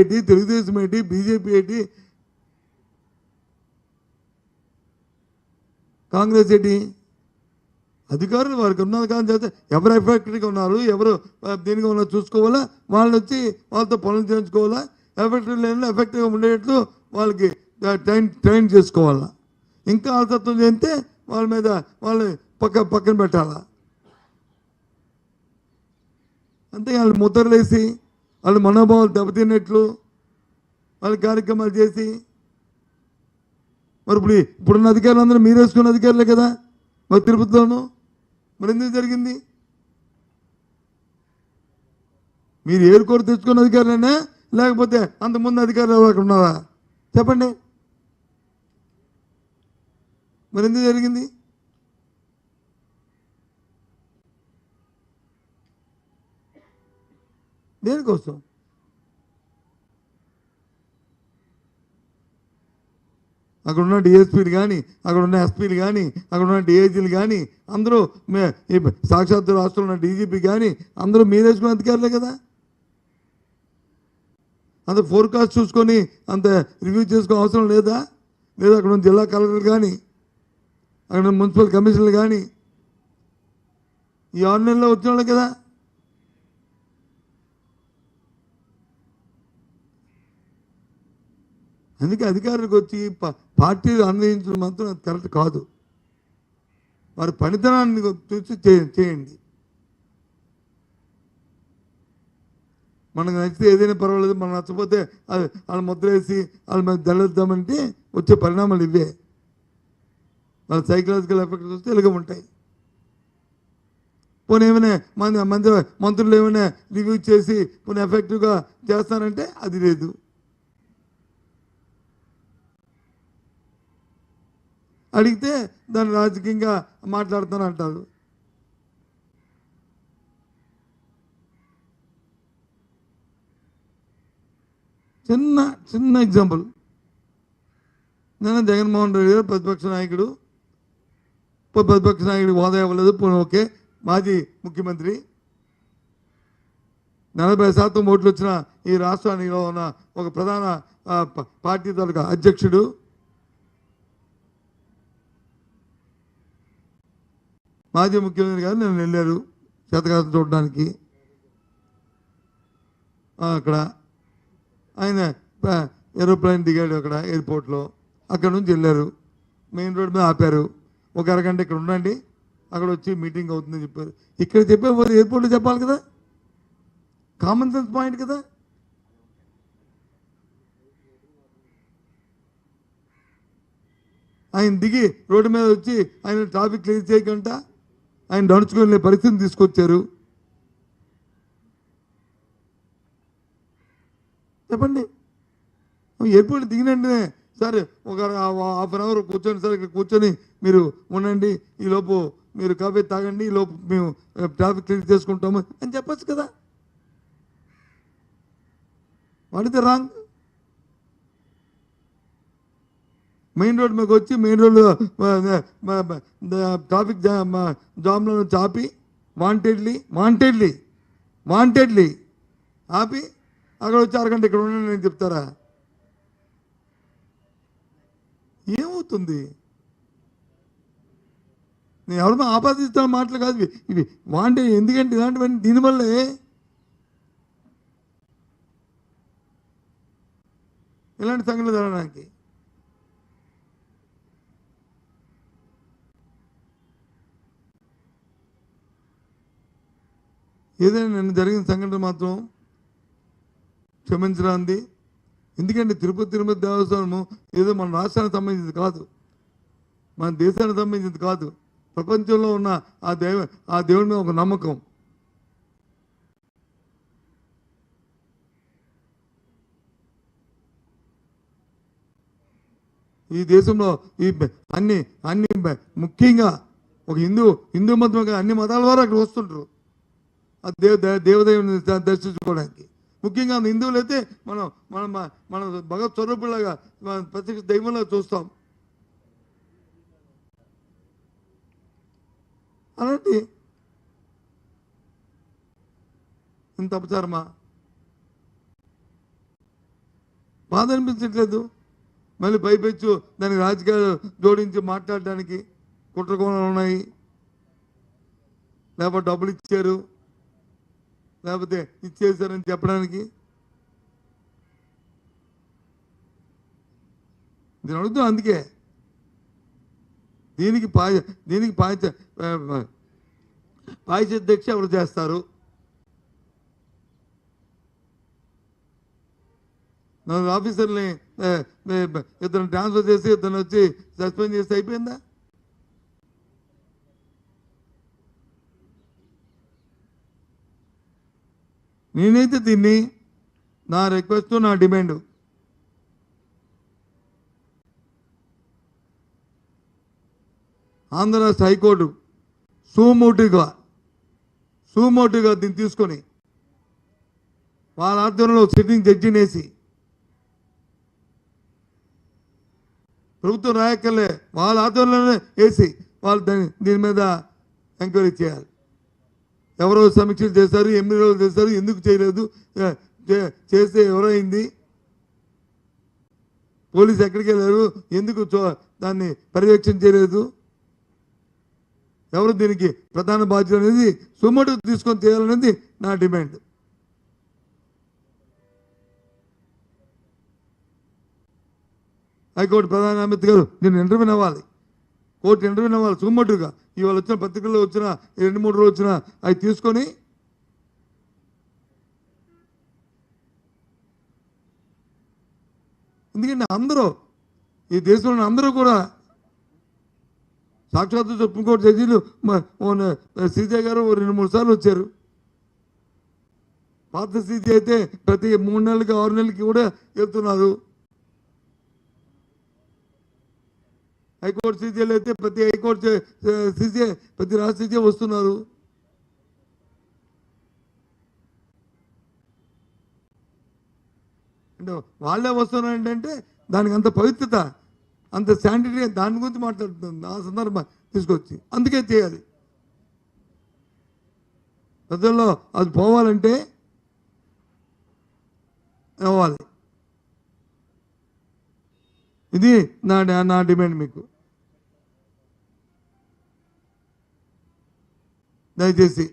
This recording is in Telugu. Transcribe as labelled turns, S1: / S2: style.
S1: ఏంటి తెలుగుదేశం ఏంటి బీజేపీ ఏంటి కాంగ్రెస్ ఏంటి? అధికారులు వారికి ఉన్నది కానీ చేస్తే ఎవరు ఎఫెక్ట్గా ఉన్నారు ఎవరు దీనిగా ఉన్నారు చూసుకోవాలా? వాళ్ళని వచ్చి వాళ్ళతో పనులు చేయించుకోవాలా? ఎఫెక్టివ్ లేని ఎఫెక్టివ్గా ఉండేటట్లు వాళ్ళకి ట్రైన్ ట్రైన్ చేసుకోవాలా? ఇంకా అలసత్వం చేస్తే వాళ్ళ మీద వాళ్ళని పక్క పక్కన పెట్టాలా? అంతే వాళ్ళు ముద్రలేసి వాళ్ళు మనోభావాలు దెబ్బతిన్నట్లు వాళ్ళ కార్యక్రమాలు చేసి మరి ఇప్పుడు ఇప్పుడున్న అధికారులు అందరూ మీరు వేసుకున్న అధికారులే కదా? మరి తిరుపతిలోను? మరి ఎందుకు జరిగింది? మీరు ఏరుకోరు తెచ్చుకున్న అధికారులేనా లేకపోతే అంతకుముందు అధికారులు ఎవరు అక్కడ ఉన్నారా? చెప్పండి. మరి ఎందుకు జరిగింది? దేనికోసం? అక్కడ ఉన్న డిఎస్పీలు కానీ అక్కడ ఉన్న ఎస్పీలు కానీ అక్కడ ఉన్న డిఐజీలు కానీ అందరూ మే- సాక్షాత్ సాక్షాత్తు రాష్ట్రంలో ఉన్న డీజీపీ కానీ అందరూ మీరేసుకున్న అధికారులే కదా? అంత ఫోర్కాస్ట్ చూసుకొని అంత రివ్యూ చేసుకో అవసరం లేదా? లేదా అక్కడ ఉన్న జిల్లా కలెక్టర్ కానీ అక్కడ ఉన్న మున్సిపల్ కమిషనర్లు కానీ ఈ ఆన్లైన్లో వచ్చిన వాళ్ళు కదా? అందుకే అధికారులకు వచ్చి పార్టీలు అన్వయించడం మాత్రం అది కరెక్ట్ కాదు. వారి పనితనాన్ని చూసి చేయండి. మనకు నచ్చితే ఏదైనా పర్వాలేదు మనం నచ్చపోతే అది వాళ్ళు ముద్రేసి వాళ్ళు వాళ్ళ మీద దళిద్దామంటే వచ్చే పరిణామాలు ఇవే. వాళ్ళ సైకలాజికల్ ఎఫెక్ట్స్ వస్తే ఇలాగ ఉంటాయి. పోనీ ఏమైనా మంది మంది మంత్రులు ఏమైనా రివ్యూ చేసి పోనీ ఎఫెక్టివ్గా చేస్తారంటే అది లేదు. అడిగితే దాన్ని రాజకీయంగా మాట్లాడుతాను అంటారు. చిన్న చిన్న ఎగ్జాంపుల్ నేను జగన్మోహన్ రెడ్డి గారు ప్రతిపక్ష నాయకుడు. ప- ప్రతిపక్ష నాయకుడికి హోదా ఇవ్వలేదు పోనీ ఓకే మాజీ ముఖ్యమంత్రి. నలభై శాతం ఓట్లు వచ్చిన ఈ రాష్ట్రానికి ఉన్న ఒక ప్రధాన ప- పార్టీ తాలూకా అధ్యక్షుడు. మాజీ ముఖ్యమంత్రి గారు నేను వెళ్ళారు శతకాలం చూడడానికి. అక్కడ ఆయన ఏరోప్లైన్ ఏరోప్లేన్ దిగాడు అక్కడ ఎయిర్పోర్ట్లో. అక్కడ నుంచి వెళ్ళారు. మెయిన్ రోడ్ మీద ఆపారు. ఒక అరగంట ఇక్కడ ఉండండి అక్కడ వచ్చి మీటింగ్ అవుతుందని చెప్పారు. ఇక్కడ చెప్పే పోతే ఎయిర్పోర్ట్లో చెప్పాలి కదా? కామన్ సెన్స్ పాయింట్ కదా? ఆయన దిగి రోడ్డు మీద వచ్చి ఆయన ట్రాఫిక్ క్లియర్ చేయకుండా ఆయన నడుచుకునే పరిస్థితిని తీసుకొచ్చారు. చెప్పండి. ఎయిర్పోర్ట్ దిగిన సరే ఒక హాఫ్ అన్ అవర్ కూర్చొని సార్ ఇక్కడ కూర్చొని మీరు ఉండండి. ఈ లోపు మీరు కాఫీ తాగండి ఈ లోపు మేము ట్రాఫిక్ క్లియర్ చేసుకుంటాము అని చెప్పచ్చు కదా. వాడితే రాంగ్. మెయిన్ రోడ్ మీకు వచ్చి మెయిన్ రోడ్ ట్రాఫిక్ జామ్లను చాపి వాంటెడ్లీ వాంటెడ్లీ వాంటెడ్లీ ఆపి అక్కడ వచ్చి అరగంట ఇక్కడ ఉండండి నేను చెప్తారా? ఏమవుతుంది? నేను ఎవరినో ఆపాదిస్తున్న మాటలు కాదు ఇవి వాంటే ఎందుకంటే ఇలాంటివన్నీ దీనివల్లే ఇలాంటి సంఘటనలు జరగడానికి. ఏదైనా నిన్న జరిగిన సంఘటన మాత్రం క్షమించరాంది ఎందుకంటే తిరుపతి తిరుపతి దేవస్థానము ఏదో మన రాష్ట్రానికి సంబంధించింది కాదు. మన దేశానికి సంబంధించింది కాదు. ప్రపంచంలో ఉన్న ఆ దేవ ఆ దేవుడి మీద ఒక నమ్మకం. ఈ దేశంలో ఈ అన్ని అన్ని ముఖ్యంగా ఒక హిందూ హిందూ మతం కాదు, అన్ని మతాల వారు అక్కడ వస్తుంటారు. దేవ దే- దేవదేవుని దర్శించుకోవడానికి. ముఖ్యంగా హిందువులు అయితే మనం మనం మనం భగవత్ స్వరూపులాగా ప్రత్యక్ష దైవంలో చూస్తాం. అలాంటి ఇంత అపచారమా? బాధ అనిపించట్లేదు. మళ్ళీ పైపెచ్చు దానికి రాజకీయాలు జోడించి మాట్లాడడానికి కుట్రకోణాలు ఉన్నాయి. లేకపోతే డబ్బులు ఇచ్చారు. లేకపోతే ఇచ్చేసారని చెప్పడానికి? నేను అడుగుతాం అందుకే. దీనికి పాయ దీనికి పాయ పాయసాధ్యక్ష ఎవరు చేస్తారు? నలుగురు ఆఫీసర్ని ఇద్దరు ట్రాన్స్ఫర్ చేసి ఇద్దరు వచ్చి సస్పెండ్ చేస్తే అయిపోయిందా? నేనైతే దీన్ని నా రిక్వెస్ట్ నా డిమాండ్ ఆంధ్ర రాష్ట్ర హైకోర్టు సుమోటిగా సుమోటిగా దీన్ని తీసుకొని వాళ్ళ ఆధ్వర్యంలో సిట్టింగ్ జడ్జిని వేసి ప్రభుత్వం రాయక్కర్లే వాళ్ళ ఆధ్వర్యంలోనే వేసి వాళ్ళు దాని దీని మీద ఎంక్వైరీ చేయాలి. ఎవరో సమీక్షలు చేశారు ఎనిమిది రోజులు చేశారు ఎందుకు చేయలేదు? చే- చేస్తే ఎవరైంది? పోలీసు ఎక్కడికి వెళ్ళారు? ఎందుకు చో- దాన్ని పర్యవేక్షణ చేయలేదు? ఎవరు దీనికి ప్రధాన బాధ్యత అనేది సుమటు తీసుకొని చేయాలనేది నా డిమాండ్. హైకోర్టు ప్రధాన అమిత్ గారు నేను ఇంటర్వ్యూ అవ్వాలి. కోర్టు ఇంటర్వ్యూ వాళ్ళు సుమ్మటుగా ఇవాళ వచ్చిన పత్రికల్లో వచ్చిన రెండు మూడు రోజులు వచ్చిన అవి తీసుకొని ఎందుకంటే అందరూ ఈ దేశంలో అందరూ కూడా సాక్షాత్తు సుప్రీంకోర్టు జడ్జీలు సీజే గారు రెండు మూడు సార్లు వచ్చారు. పాత సీజీ అయితే ప్రతి మూడు నెలలకి ఆరు నెలలకి కూడా వెళ్తున్నారు. హైకోర్టు సీజీలు అయితే ప్రతి హైకోర్టు సీజే ప్రతి రాష్ట్ర సీజే వస్తున్నారు. అంటే వాళ్ళే వస్తున్నారు ఏంటంటే దానికి అంత పవిత్రత అంత శానిటరీ దాని గురించి మాట్లాడుతుంది ఆ సందర్భం తీసుకొచ్చి అందుకే చేయాలి. ప్రజల్లో అది పోవాలంటే అవ్వాలి ఇది నా నా డిమాండ్ మీకు. దయచేసి